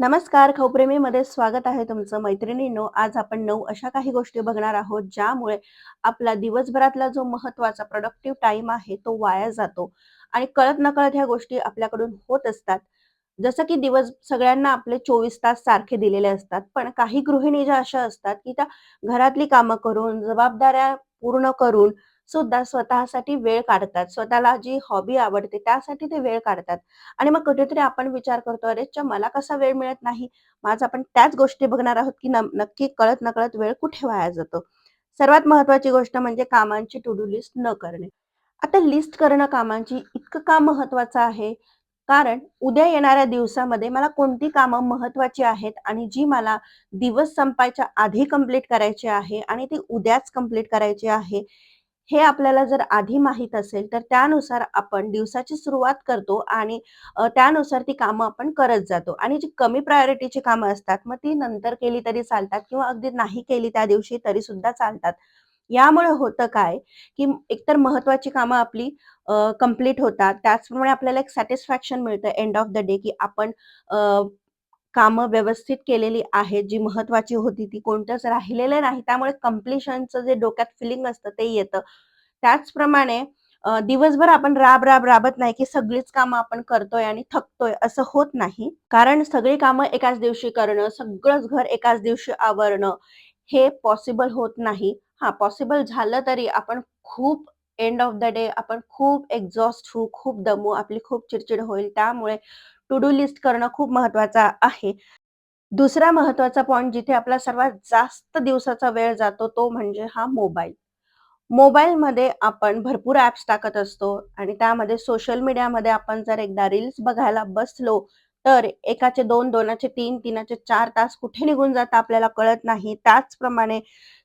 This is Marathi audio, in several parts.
नमस्कार खौप्रेमीमध्ये स्वागत आहे तुमचं मैत्रिणींनो. आज आपण नऊ अशा काही गोष्टी बघणार आहोत ज्यामुळे आपला दिवसभरातला जो महत्त्वाचा प्रोडक्टिव्ह टाइम आहे तो वाया जातो. आणि कळत नकळत ह्या गोष्टी आपल्याकडून होत असतात. जसं की दिवस सगळ्यांना आपले चोवीस तास सारखे दिलेले असतात पण काही गृहिणी ज्या अशा असतात की त्या घरातली कामं करून जबाबदाऱ्या पूर्ण करून सुद्धा स्वतःसाठी वेळ काढतात. स्वतःला जी हॉबी आवडते त्यासाठी ते वेळ काढतात. आणि मग कुठेतरी आपण विचार करतो अरे च्या मला कसा वेळ मिळत नाही? माझं आपण त्याच गोष्टी बघणार आहोत की नक्की कळत नकळत वेळ कुठे वाया जातो? सर्वात महत्वाची गोष्ट म्हणजे कामांची टू डू लिस्ट न करणे. आता लिस्ट करणं कामांची इतकं का महत्वाचं आहे? कारण उद्या येणाऱ्या दिवसामध्ये मला कोणती कामं महत्वाची आहेत आणि जी मला दिवस संपायच्या आधी कंप्लीट करायची आहे आणि ती उद्याच कंप्लीट करायची आहे? हे आपल्याला जर आधी माहीत असेल तर त्यानुसार आपण दिवसाची सुरुवात करतो आणि त्यानुसार ती कामं आपण करत जातो आणि जी कमी प्रायोरिटीची कामं असतात मग ती नंतर केली तरी चालतात किंवा अगदी नाही केली त्या दिवशी तरी सुद्धा चालतात. यामुळे होतं काय, की एकतर महत्त्वाची कामं आपली कंप्लीट होतात. त्याचप्रमाणे आपल्याला एक सॅटिस्फॅक्शन मिळतं एंड ऑफ द डे, की आपण कामं व्यवस्थित केलेली आहेत. जी महत्त्वाची होती ती कोणतंच राहिलेलं नाही. त्यामुळे कम्प्लिशनचं जे डोक्यात फिलिंग असतं ते येतं. त्याचप्रमाणे दिवसभर आपण राब-राब राबत नाही, की सगळीच कामं आपण करतोय आणि थकतोय असं होत नाही. कारण सगळी कामं एकाच दिवशी करणं, सगळंच घर एकाच दिवशी आवरणं हे पॉसिबल होत नाही. हा पॉसिबल झालं तरी आपण खूप एंड ऑफ द डे आपण खूप एक्झॉस्ट होऊ, खूप दमू, आपली खूप चिडचिड होईल. त्यामुळे टू डू लिस्ट करणं खूप महत्वाचं आहे. दुसरा महत्त्वाचा पॉइंट जिथे आपला सर्वात जास्त दिवसाचा वेळ जातो तो म्हणजे हा मोबाईल. मोबाईलमध्ये आपण भरपूर ॲप्स टाकत असतो आणि त्यामध्ये सोशल मीडियामध्ये आपण जर एकदा रील्स बघायला बसलो, तर एकाचे दोन दोनाचे तीन तीनाचे चार तास कुठे निघून जातात आपल्याला कळत नाही. त्याचप्रमाणे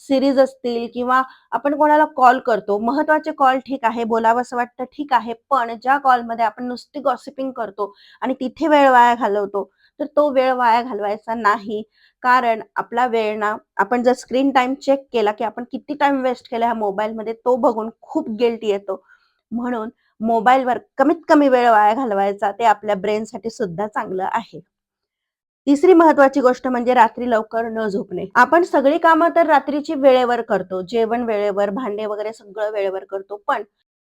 सिरीज असतील किंवा आपण कोणाला कॉल करतो. महत्त्वाचे कॉल ठीक आहे, बोलावसं वाटतं ठीक आहे. पण ज्या कॉलमध्ये आपण नुसती गॉसिपिंग करतो आणि तिथे वेळ वाया घालवतो, तर तो वेळ वाया घालवायचा नाही. कारण आपला वेळ ना आपण जर स्क्रीन टाइम चेक केला, की आपण किती टाइम वेस्ट केला ह्या मोबाईलमध्ये तो बघून खूप गिल्ट येतो. म्हणून मोबाईलवर कमीत कमी वेळ वाया घालवायचा ते आपल्या ब्रेनसाठी सुद्धा चांगलं आहे. तिसरी महत्वाची गोष्ट म्हणजे रात्री लवकर न झोपणे. आपण सगळी कामं तर रात्रीची वेळेवर करतो. जेवण वेळेवर, भांडे वगैरे सगळं वेळेवर करतो. पण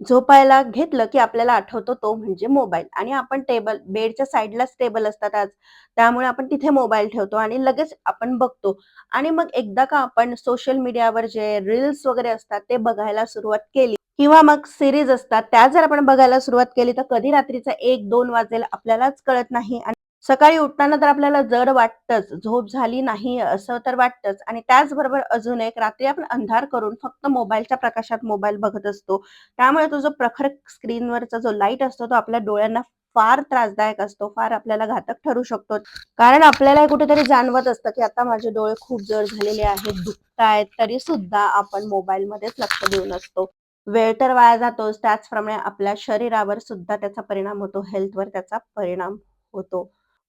झोपायला घेतलं, की आपल्याला आठवतो तो म्हणजे मोबाईल आणि आपण टेबल बेडच्या साईडलाच टेबल असतात आज. त्यामुळे आपण तिथे मोबाईल ठेवतो आणि लगेच आपण बघतो आणि मग एकदा का आपण सोशल मीडियावर जे रील्स वगैरे असतात ते बघायला सुरुवात केली किंवा मग सिरीज असतात त्या जर आपण बघायला सुरुवात केली तर कधी रात्रीचा 1-2 वाजेल आपल्यालाच कळत नाही आणि सकाळी उठताना तर आपल्याला जड वाटतंच, झोप झाली नाही असं तर वाटतंच आणि त्याचबरोबर अजून एक रात्री आपण अंधार करून फक्त मोबाईलच्या प्रकाशात मोबाईल बघत असतो. त्यामुळे तो जो प्रखर स्क्रीनवरचा जो लाइट असतो तो आपल्या डोळ्यांना फार त्रासदायक असतो, फार आपल्याला घातक ठरू शकतो. कारण आपल्याला कुठेतरी जाणवत असतं, की आता माझे डोळे खूप जड झालेले आहेत, दुखतायत, तरी सुद्धा आपण मोबाईलमध्येच लक्ष देऊन असतो. वेळ तर वाया जातोच, त्याचप्रमाणे आपल्या शरीरावर सुद्धा त्याचा परिणाम होतो, हेल्थवर त्याचा परिणाम होतो.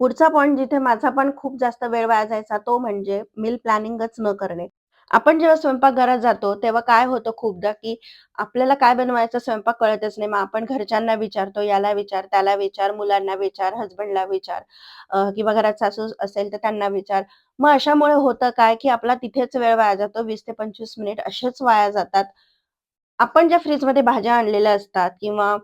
पुढचा पॉईंट जिथे माझा पण खूप जास्त वेळ वाया जायचा तो म्हणजे मील प्लॅनिंगच न करणे. आपण जेव्हा स्वयंपाकघरात जातो, तेव्हा काय होतं खूपदा, की आपल्याला काय बनवायचं स्वयंपाक कळतच नाही. मग आपण घरच्यांना विचारतो, याला विचार, त्याला विचार, मुलांना विचार, हसबंडला विचार किंवा घरात सासू असेल तर त्यांना विचार. मग अशामुळे होतं काय, की आपला तिथेच वेळ वाया जातो. वीस ते 25 मिनिट असेच वाया जातात. आपण ज्या फ्रीजमध्ये भाज्या आणलेल्या असतात किंवा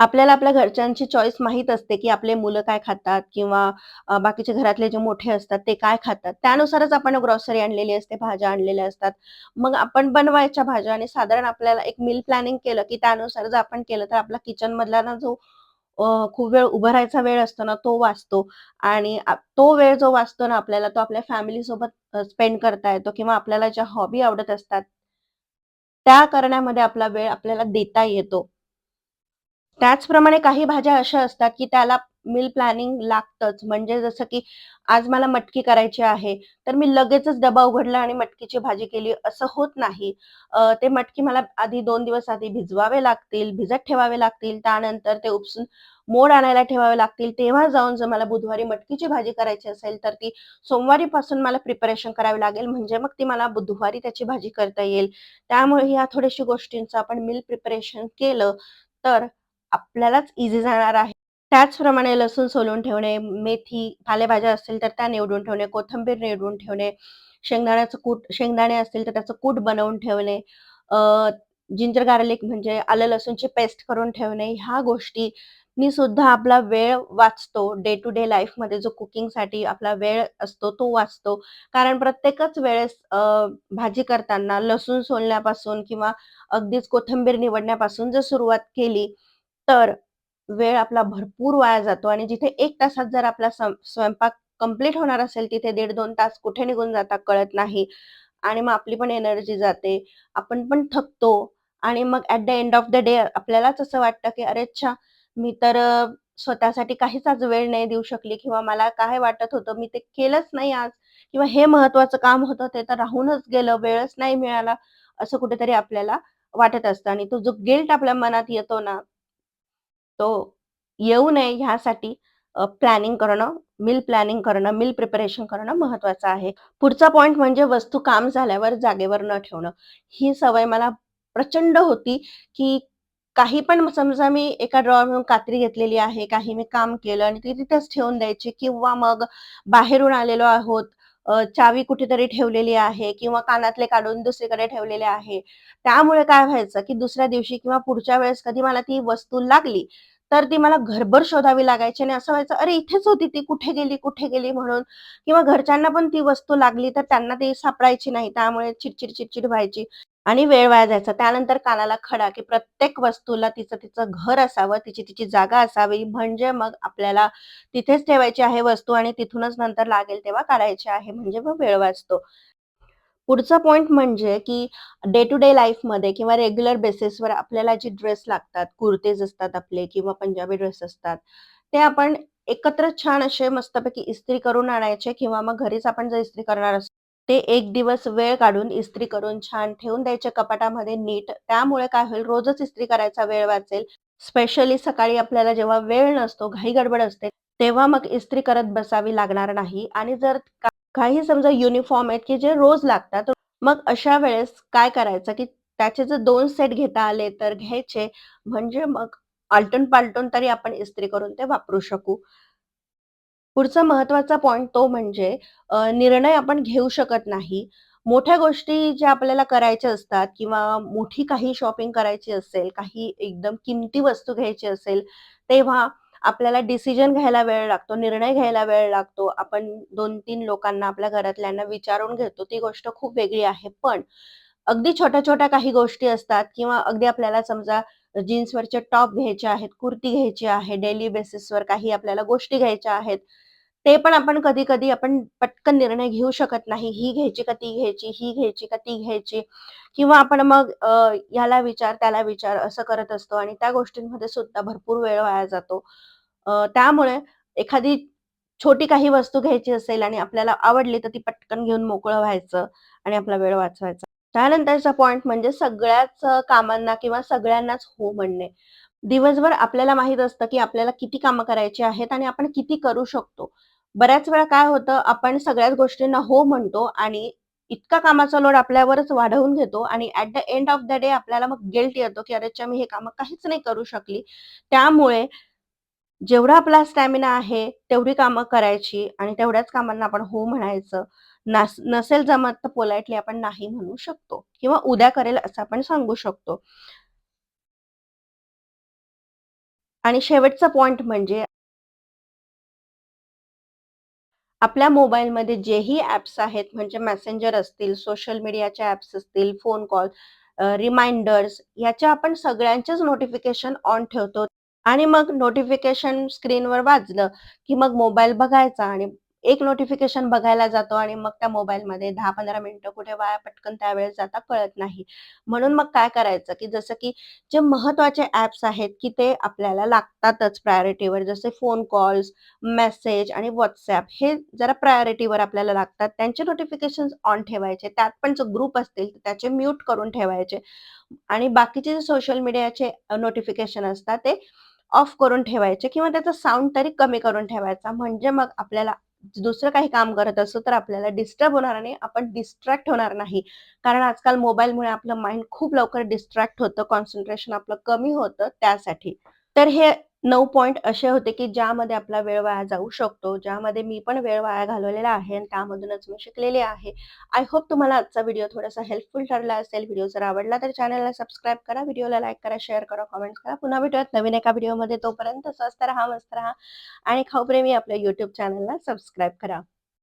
आपल्याला आपल्या घरच्यांची चॉईस माहीत असते, की आपले मुलं काय खातात किंवा बाकीचे घरातले जे मोठे असतात ते काय खातात. त्यानुसारच आपण ग्रॉसरी आणलेली असते, भाज्या आणलेल्या असतात. मग आपण बनवायच्या भाज्या आणि साधारण आपल्याला एक मील प्लॅनिंग केलं, की त्यानुसार जर आपण केलं तर आपला किचनमधला ना जो खूप वेळ उभा राहायचा वेळ असतो ना, तो वाचतो आणि तो वेळ जो वाचतो ना आपल्याला, तो आपल्या फॅमिली सोबत स्पेंड करता येतो किंवा आपल्याला ज्या हॉबी आवडत असतात, त्या करण्यामध्ये आपला वेळ आपल्याला देता येतो. त्याचप्रमाणे काही भाज्या अशा असतात, की त्याला मील प्लॅनिंग लागतंच. म्हणजे जसं की आज मला मटकी करायची आहे, तर मी लगेचच डबा उघडला आणि मटकीची भाजी केली असं होत नाही. ते मटकी मला आधी दोन दिवस आधी भिजवावे लागतील, भिजत ठेवावे लागतील. त्यानंतर ते उपसून मोड आणायला ठेवावे लागतील. तेव्हा जाऊन जर मला बुधवारी मटकीची भाजी करायची असेल, तर ती सोमवारीपासून मला प्रिपरेशन करावी लागेल. म्हणजे मग ती मला बुधवारी त्याची भाजी करता येईल. त्यामुळे ह्या थोड्याशा गोष्टींचं आपण मील प्रिपरेशन केलं, तर आपल्यालाच इझी जाणार आहे. त्याचप्रमाणे लसूण सोलून ठेवणे, मेथी, पालेभाज्या असतील तर त्या निवडून ठेवणे, कोथिंबीर निवडून ठेवणे, शेंगदाण्याचं कूट शेंगदाणे असतील तर त्याचं कूट बनवून ठेवणे, जिंजर गार्लिक म्हणजे आलं लसूणची पेस्ट करून ठेवणे, ह्या गोष्टींनी सुद्धा आपला वेळ वाचतो. डे टू डे लाईफमध्ये जो कुकिंगसाठी आपला वेळ असतो तो वाचतो. कारण प्रत्येकच वेळेस भाजी करताना लसूण सोलण्यापासून किंवा अगदीच कोथिंबीर निवडण्यापासून जर सुरुवात केली, तर वेळ आपला भरपूर वाया जातो आणि जिथे एक तासात जर आपला स्वयंपाक कंप्लीट होणार असेल, तिथे दीड दोन तास कुठे निघून जातात कळत नाही आणि मग आपली पण एनर्जी जाते. आपण पण थकतो आणि मग at the end of the day आपल्यालाच असं वाटतं, की "अरे अच्छा, मी तर स्वतःसाठी काहीच आज वेळ नाही देऊ शकली किंवा मला काय वाटत होतं, मी ते केलंच नाही आज किंवा हे महत्त्वाचं काम होतं ते तर राहूनच गेलं, वेळच नाही मिळाला." असं कुठेतरी आपल्याला वाटत असतं आणि तो जो गिल्ट आपल्या मनात येतो ना तो येऊ नये ह्यासाठी प्लॅनिंग करणं, मिल प्लॅनिंग करणं, मिल प्रिपरेशन करणं महत्वाचं आहे. पुढचा पॉईंट म्हणजे वस्तू काम झाल्यावर जागेवर न ठेवणं. ही सवय मला प्रचंड होती, की काही पण समजा मी एका ड्रॉवरमधून कात्री घेतलेली आहे, काही मी काम केलं आणि ती तिथेच ठेवून द्यायची किंवा मग बाहेरून आलेलो आहोत, चावी कुठेतरी ठेवलेली आहे किंवा कानातले काढून दुसरीकडे ठेवलेले आहे. त्यामुळे काय व्हायचं, की दुसऱ्या दिवशी किंवा पुढच्या वेळेस कधी मला ती वस्तू लागली, तर ती मला घरभर शोधावी लागायची आणि असं व्हायचं, "अरे इथेच होती ती, कुठे गेली, कुठे गेली?" म्हणून किंवा घरच्यांना पण ती वस्तू लागली, तर त्यांना ती सापडायची नाही. त्यामुळे चिडचिड, चिडचिड व्हायची आणि वेळ वाया जायचा. त्यानंतर कानाला खडा, की प्रत्येक वस्तूला तिचं तिचं घर असावं, तिची तिची जागा असावी, म्हणजे मग आपल्याला तिथेच ठेवायची आहे वस्तू आणि तिथूनच नंतर लागेल तेव्हा काढायची आहे, म्हणजे मग वेळ वाचतो. पुढचा पॉइंट म्हणजे की डे टू डे लाईफमध्ये किंवा रेग्युलर बेसिसवर आपल्याला जे ड्रेस लागतात, कुर्तेज असतात आपले किंवा पंजाबी ड्रेस असतात, ते आपण एकत्र छान असे मस्तपैकी इस्त्री करून आणायचे किंवा मग घरीच आपण जर इस्त्री करणार असतो, ते एक दिवस वेळ काढून इस्त्री करून छान ठेवून द्यायचे कपाटामध्ये नीट. त्यामुळे काय होईल रोजच इस्त्री करायचा वेळ वाचेल. स्पेशली सकाळी आपल्याला जेव्हा वेळ नसतो, घाई गडबड असते, तेव्हा मग इस्त्री करत बसावी लागणार नाही आणि जर काही समजा युनिफॉर्म आहेत की जे रोज लागतात. मग अशा वेळेस काय करायचं की त्याचे जर दोन सेट घेता आले तर घ्यायचे. म्हणजे मग आलटून-पालटून तरी आपण इस्त्री करून ते वापरू शकू. पुढचा महत्त्वाचा पॉइंट तो म्हणजे निर्णय आपण घेऊ शकत नाही. मोठ्या गोष्टी ज्या आपल्याला करायच्या असतात किंवा मोठी काही शॉपिंग करायची असेल, काही एकदम किमती वस्तू घ्यायची असेल, तेव्हा आपल्याला डिसिजन घ्यायला वेळ लागतो, निर्णय घ्यायला वेळ लागतो. आपण दोन तीन लोकांना आपल्या घरातल्यांना विचारून घेतो, ती गोष्ट खूप वेगळी आहे. पण अगदी छोट्या-छोट्या काही गोष्टी असतात किंवा अगदी आपल्याला समजा जीन्सवरचे टॉप घ्यायचे आहेत, कुर्ती घ्यायची आहे, डेली बेसिसवर काही आपल्याला गोष्टी घ्यायच्या आहेत. ते पण आपण कधी-कधी आपण पटकन निर्णय घेऊ शकत नाही. ही घ्यायची का ती घ्यायची, ही घ्यायची का ती घ्यायची किंवा आपण मग याला विचार, त्याला विचार असं करत असतो आणि त्या गोष्टींमध्ये सुद्धा भरपूर वेळ वाया जातो. त्यामुळे एखादी छोटी काही वस्तू घ्यायची असेल आणि आपल्याला आवडली तर ती पटकन घेऊन मोकळं व्हायचं आणि आपला वेळ वाचवायचा. त्यानंतरचा पॉइंट म्हणजे सगळ्याच कामांना किंवा सगळ्यांनाच हो म्हणणे. दिवसभर आपल्याला माहीत असतं, की आपल्याला किती कामं करायची आहेत आणि आपण किती करू शकतो. बऱ्याच वेळा काय होतं, आपण सगळ्याच गोष्टींना हो म्हणतो आणि इतका कामाचा लोड आपल्यावरच वाढवून घेतो आणि at the end of the day आपल्याला मग गिल्ट येतो, की अरेच्या मी हे काम काहीच नाही करू शकली." त्यामुळे जेवढा आपला स्टॅमिना आहे, तेवढी कामं करायची आणि तेवढ्याच कामांना आपण हो म्हणायचं. नसेल जमत तर पोलाइटली आपण नाही म्हणू शकतो किंवा उद्या करेल असं आपण सांगू शकतो. आणि शेवटचा पॉइंट म्हणजे आपल्या मोबाईलमध्ये जेही ॲप्स आहेत म्हणजे मेसेंजर असतील, सोशल मीडियाच्या ॲप्स असतील, फोन कॉल, रिमाइंडर्स याच्या आपण सगळ्यांचेच नोटिफिकेशन ऑन ठेवतो. आणि मग नोटिफिकेशन स्क्रीनवर वाजलं, की मग मोबाईल बघायचा आणि एक नोटिफिकेशन बघायला जातो आणि मग त्या मोबाईलमध्ये 10-15 मिनिटं कुठे वाया पटकन त्यावेळेस जाता कळत नाही. म्हणून मग काय करायचं, की जसं की जे महत्त्वाचे ऍप्स आहेत, की ते आपल्याला लागतातच प्रायोरिटीवर जसे फोन कॉल्स, मेसेज आणि व्हॉट्सॲप हे जरा प्रायोरिटीवर आपल्याला लागतात. त्यांचे नोटिफिकेशन ऑन ठेवायचे. त्यात पण जो ग्रुप असतील त्याचे म्यूट करून ठेवायचे आणि बाकीचे जे सोशल मीडियाचे नोटिफिकेशन असतात ते ऑफ करून ठेवायचे किंवा त्याचा साऊंड तरी कमी करून ठेवायचा. म्हणजे मग आपल्याला दुसरं काही काम करत असू तर आपल्याला डिस्टर्ब होणार नाही, आपण डिस्ट्रॅक्ट होणार नाही. कारण आजकाल मोबाईलमुळे आपलं माइंड खूप लवकर डिस्ट्रॅक्ट होतं, कॉन्सन्ट्रेशन आपलं कमी होतं त्यासाठी. तर हे 9 पॉइंट असे होते, की ज्यामध्ये आपला वेळ वाया जाऊ शकतो, ज्यामध्ये मी पण वेळ वाया घालवलेला आहे आणि त्यामधूनच मी शिकलेले आहे. आय होप तुम्हाला आजचा व्हिडिओ थोडासा हेल्पफुल ठरला असेल. व्हिडिओ जर आवडला तर चॅनलला सबस्क्राईब करा, व्हिडिओला लाईक करा, शेअर करा, कमेंट करा. पुन्हा भेटूयात नवीन एका व्हिडिओमध्ये. तोपर्यंत स्वस्त राहा, मस्त राहा आणि खाऊप्रेमी आपल्या युट्यूब चॅनलला सबस्क्राईब करा.